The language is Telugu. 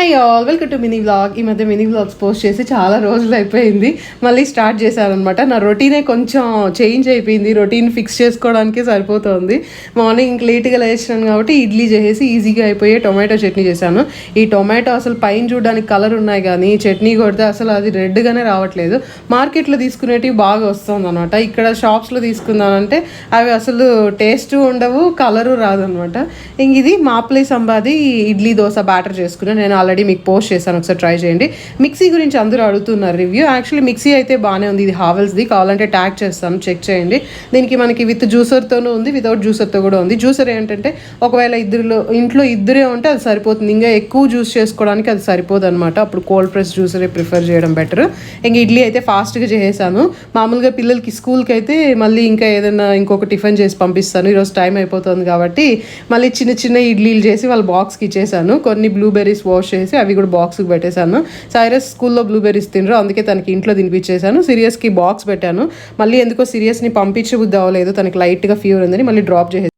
Hi all welcome to mini vlog ఈ మధ్య మినీ వ్లాగ్స్ పోస్ట్ చేసి చాలా రోజులు అయిపోయింది. మళ్ళీ స్టార్ట్ చేశారనమాట నా రొటీనే కొంచెం చేంజ్ అయిపోయింది. రొటీన్ ఫిక్స్ చేసుకోవడానికి సరిపోతుంది. మార్నింగ్ ఇంక లేట్గా లేచినాను కాబట్టి ఇడ్లీ చేసేసి ఈజీగా అయిపోయే టొమాటో చట్నీ చేశాను. ఈ టొమాటో అసలు పైన చూడడానికి కలర్ ఉన్నాయి కానీ చట్నీ కొడితే అసలు అది రెడ్గానే రావట్లేదు. మార్కెట్లో తీసుకునేటివి బాగా వస్తుంది అనమాట ఇక్కడ షాప్స్లో తీసుకుందామంటే అవి అసలు టేస్ట్ ఉండవు కలరు రాదనమాట ఇంక ఇది మాప్లే సంబాది ఇడ్లీ దోశ బ్యాటర్ చేసుకున్నాను నేను ఆల్రెడీ మీకు పోస్ట్ చేశాను ఒకసారి ట్రై చేయండి. మిక్సీ గురించి అందరూ అడుగుతున్నారు రివ్యూ. యాక్చువల్లీ మిక్సీ అయితే బాగానే ఉంది ఇది హావెల్స్ది. కావాలంటే ట్యాగ్ చేస్తాను చెక్ చేయండి. దీనికి మనకి విత్ జ్యూసర్తోనూ ఉంది వితౌట్ జ్యూసర్తో కూడా ఉంది. జ్యూసర్ ఏంటంటే ఒకవేళ ఇద్దరులో ఇంట్లో ఇద్దరే ఉంటే అది సరిపోతుంది. ఇంకా ఎక్కువ జ్యూస్ చేసుకోవడానికి అది సరిపోదు అనమాట అప్పుడు కోల్డ్ ప్రెస్ జ్యూసరే ప్రిఫర్ చేయడం బెటర్. ఇంకా ఇడ్లీ అయితే ఫాస్ట్గా చేసేసాను. మామూలుగా పిల్లలకి స్కూల్కి అయితే మళ్ళీ ఇంకా ఏదైనా ఇంకొక టిఫిన్ చేసి పంపిస్తాను. ఈరోజు టైం అయిపోతుంది కాబట్టి మళ్ళీ చిన్న చిన్న ఇడ్లీలు చేసి వాళ్ళ బాక్స్కి ఇచ్చేసాను. కొన్ని బ్లూబెర్రీస్ వాష్ చేసి అవి కూడా బాక్స్కి పెట్టేశాను. సైరస్ స్కూల్లో బ్లూబెర్రీస్ తినరు అందుకే తనకి ఇంట్లో తినిపించేశాను. సీరియస్కి బాక్స్ పెట్టాను. మళ్ళీ ఎందుకో సీరియస్ని పంపించబుద్ది అవ్వలేదు తనకి లైట్గా ఫీవర్ ఉందని మళ్ళీ డ్రాప్ చేసి